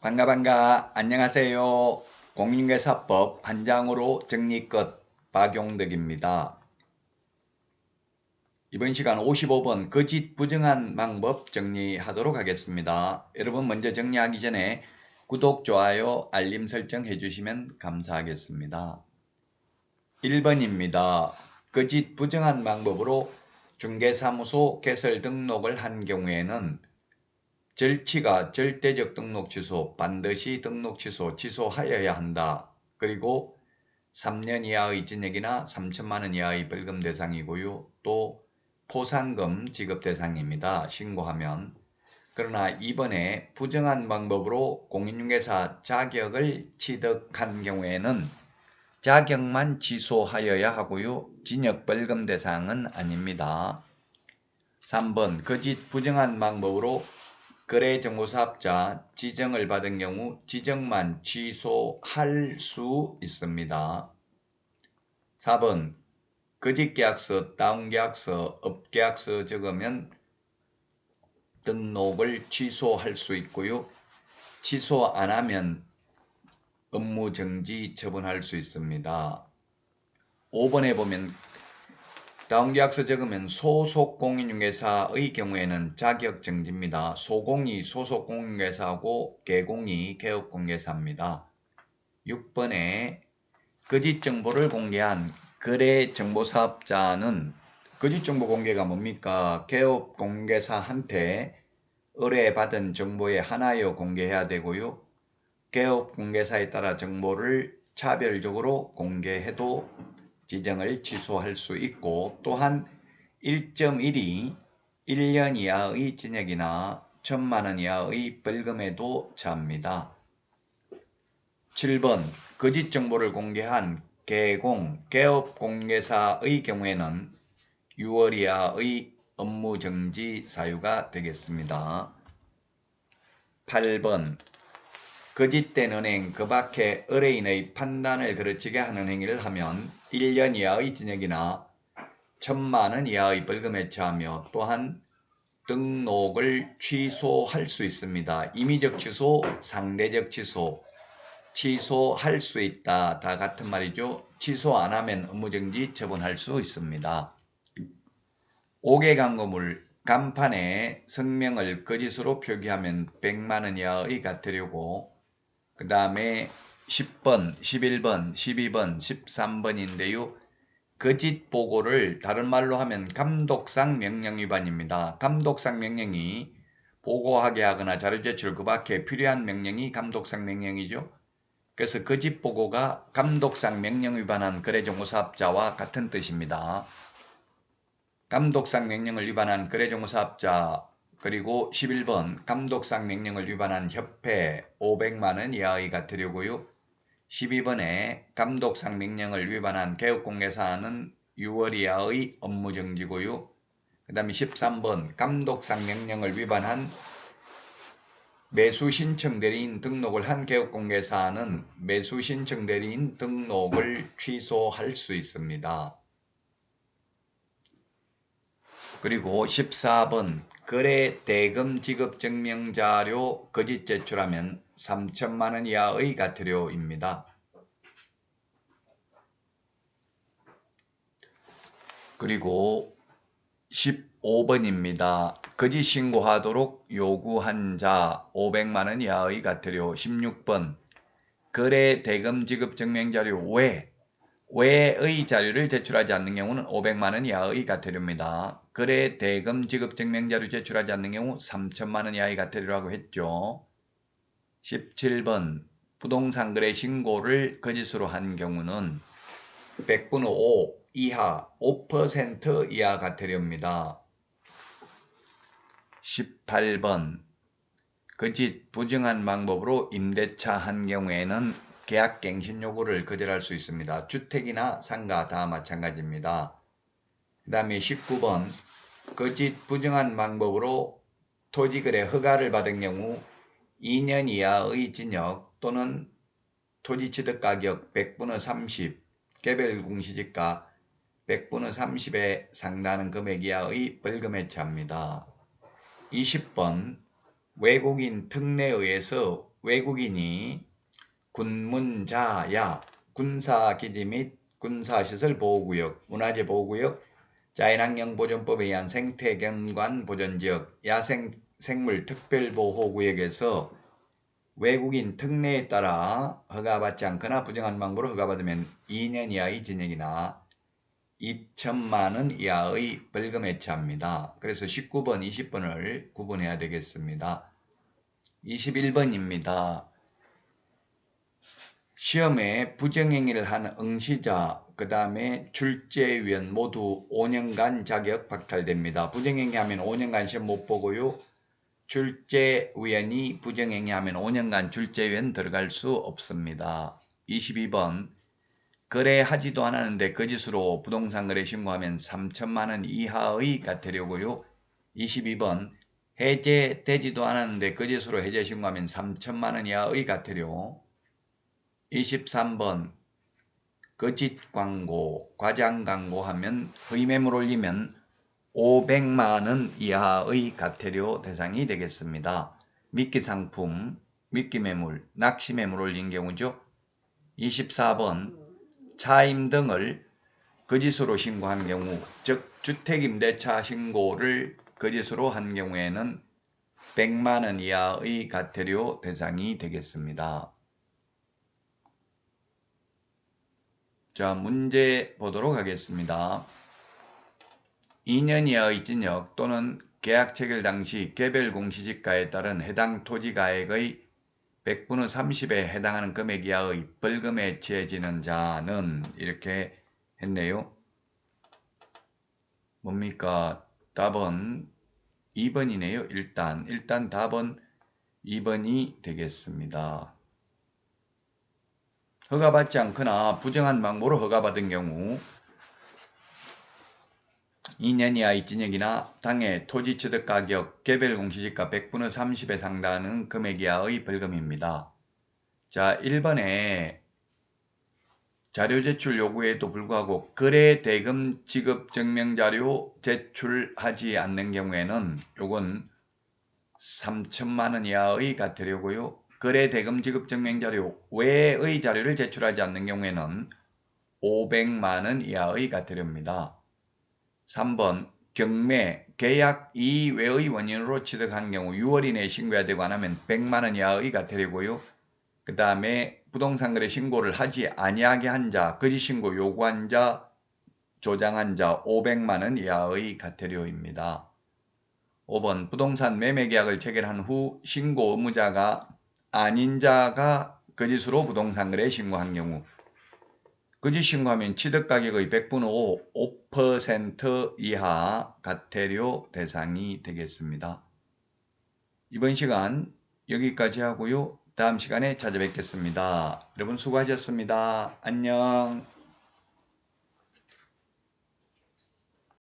반가 반가 안녕하세요. 공인중개사법 한 장으로 정리 끝 박용덕입니다. 이번 시간 55번 거짓 부정한 방법 정리하도록 하겠습니다. 여러분 먼저 정리하기 전에 구독, 좋아요, 알림 설정 해주시면 감사하겠습니다. 1번입니다. 거짓 부정한 방법으로 중개사무소 개설 등록을 한 경우에는 절취가 절대적 등록 취소, 반드시 등록 취소, 취소하여야 한다. 그리고 3년 이하의 징역이나 3천만 원 이하의 벌금 대상이고요. 또 포상금 지급 대상입니다. 신고하면. 그러나 이번에 부정한 방법으로 공인중개사 자격을 취득한 경우에는 자격만 취소하여야 하고요. 징역 벌금 대상은 아닙니다. 3번 거짓 부정한 방법으로 거래 정보사업자 지정을 받은 경우 지정만 취소할 수 있습니다. 4번 거짓계약서, 다운계약서, 업계약서 적으면 등록을 취소할 수 있고요. 취소 안 하면 업무정지 처분할 수 있습니다. 5번에 보면 다운계약서 적으면 소속 공인중개사의 경우에는 자격 정지입니다. 소공이 소속 공인중개사고 개공이 개업공개사입니다. 6번에 거짓 정보를 공개한 거래 정보 사업자는 거짓 정보 공개가 뭡니까? 개업 공개사한테 의뢰받은 정보의 하나여 공개해야 되고요. 개업 공개사에 따라 정보를 차별적으로 공개해도 지정을 취소할 수 있고 또한 1.1이 1년 이하의 징역이나 1천만 원 이하의 벌금에도 처합니다. 7번 거짓 정보를 공개한 개공, 개업 공개사의 경우에는 6월 이하의 업무 정지 사유가 되겠습니다. 8번 거짓된 은행 그 밖에 의뢰인의 판단을 그르치게 하는 행위를 하면 1년 이하의 징역이나 1천만 원 이하의 벌금에 처하며 또한 등록을 취소할 수 있습니다. 임의적 취소, 상대적 취소, 취소할 수 있다. 다 같은 말이죠. 취소 안 하면 업무정지 처분할 수 있습니다. 5개 광고물 간판에 성명을 거짓으로 표기하면 100만 원 이하의 과태료고 그 다음에 10번, 11번, 12번, 13번인데요. 거짓 보고를 다른 말로 하면 감독상 명령 위반입니다. 감독상 명령이 보고하게 하거나 자료 제출 그 밖에 필요한 명령이 감독상 명령이죠. 그래서 거짓 보고가 감독상 명령 위반한 거래정보사업자와 같은 뜻입니다. 감독상 명령을 위반한 거래정보사업자 그리고 11번 감독상 명령을 위반한 협회 500만원 이하의 과태료고요. 12번에 감독상 명령을 위반한 개업공개사는 6월 이하의 업무정지고요. 그 다음에 13번 감독상 명령을 위반한 매수 신청 대리인 등록을 한 개업공개사는 매수 신청 대리인 등록을 취소할 수 있습니다. 그리고 14번 거래 대금 지급 증명 자료 거짓 제출하면 3천만 원 이하의 과태료입니다. 그리고 15번입니다. 거짓 신고하도록 요구한 자 500만 원 이하의 과태료 16번 거래 대금 지급 증명 자료 외 외의 자료를 제출하지 않는 경우는 500만 원 이하의 과태료입니다. 거래 대금 지급 증명 자료 제출하지 않는 경우 3천만 원 이하의 과태료라고 했죠. 17번 부동산 거래 신고를 거짓으로 한 경우는 100분의 5 이하 5% 이하 과태료입니다. 18번 거짓 부정한 방법으로 임대차 한 경우에는 계약갱신 요구를 거절할 수 있습니다. 주택이나 상가 다 마찬가지입니다. 그 다음에 19번 거짓 부정한 방법으로 토지거래 허가를 받은 경우 2년 이하의 징역 또는 토지 취득 가격 100분의 30 개별 공시지가 100분의 30에 상당하는 금액 이하의 벌금에 처합니다. 20번 외국인 특례에 의해서 외국인이 군문자야 군사기지 및 군사시설 보호구역, 문화재 보호구역, 자연환경보존법에 의한 생태경관 보존지역, 야생 생물 특별보호구역에서 외국인 특례에 따라 허가받지 않거나 부정한 방법으로 허가받으면 2년 이하의 징역이나 2천만 원 이하의 벌금에 처합니다. 그래서 19번, 20번을 구분해야 되겠습니다. 21번입니다. 시험에 부정행위를 한 응시자, 그 다음에 출제위원 모두 5년간 자격 박탈됩니다. 부정행위 하면 5년간 시험 못 보고요. 출제위원이 부정행위 하면 5년간 출제위원 들어갈 수 없습니다. 22번 거래하지도 않았는데 거짓으로 부동산 거래 신고하면 3천만 원 이하의 과태료고요. 22번 해제되지도 않았는데 거짓으로 해제 신고하면 3천만 원 이하의 과태료. 23번 거짓 광고, 과장 광고하면 허위매물 올리면 500만 원 이하의 과태료 대상이 되겠습니다. 미끼 상품, 미끼 매물, 낚시 매물 올린 경우죠. 24번 차임 등을 거짓으로 신고한 경우, 즉 주택임대차 신고를 거짓으로 한 경우에는 100만 원 이하의 과태료 대상이 되겠습니다. 자, 문제 보도록 하겠습니다. 2년 이하의 징역 또는 계약 체결 당시 개별 공시지가에 따른 해당 토지 가액의 100분의 30에 해당하는 금액 이하의 벌금에 처해지는 자는 이렇게 했네요. 뭡니까? 답은 2번이네요. 일단 일단 답은 2번이 되겠습니다. 허가받지 않거나 부정한 방법으로 허가받은 경우 2년 이하의 징역이나 당해 토지 취득 가격 개별 공시지가 100분의 30에 상당하는 금액 이하의 벌금입니다. 자, 1번에 자료 제출 요구에도 불구하고 거래 대금 지급 증명 자료 제출하지 않는 경우에는 요건 3천만 원 이하의 과태료고요. 거래 대금 지급 증명 자료 외의 자료를 제출하지 않는 경우에는 500만 원 이하의 과태료입니다. 3번 경매 계약 이외의 원인으로 취득한 경우 6월 이내에 신고해야 되고 안 하면 100만 원 이하의 과태료고요. 그 다음에 부동산 거래 신고를 하지 아니하게 한 자, 거짓 신고 요구한 자, 조장한 자 500만 원 이하의 과태료입니다. 5번 부동산 매매 계약을 체결한 후 신고 의무자가 아닌 자가 거짓으로 부동산 거래 신고한 경우 거짓 신고하면 취득 가격의 100분의 5, 5% 이하 과태료 대상이 되겠습니다. 이번 시간 여기까지 하고요. 다음 시간에 찾아뵙겠습니다. 여러분 수고하셨습니다. 안녕.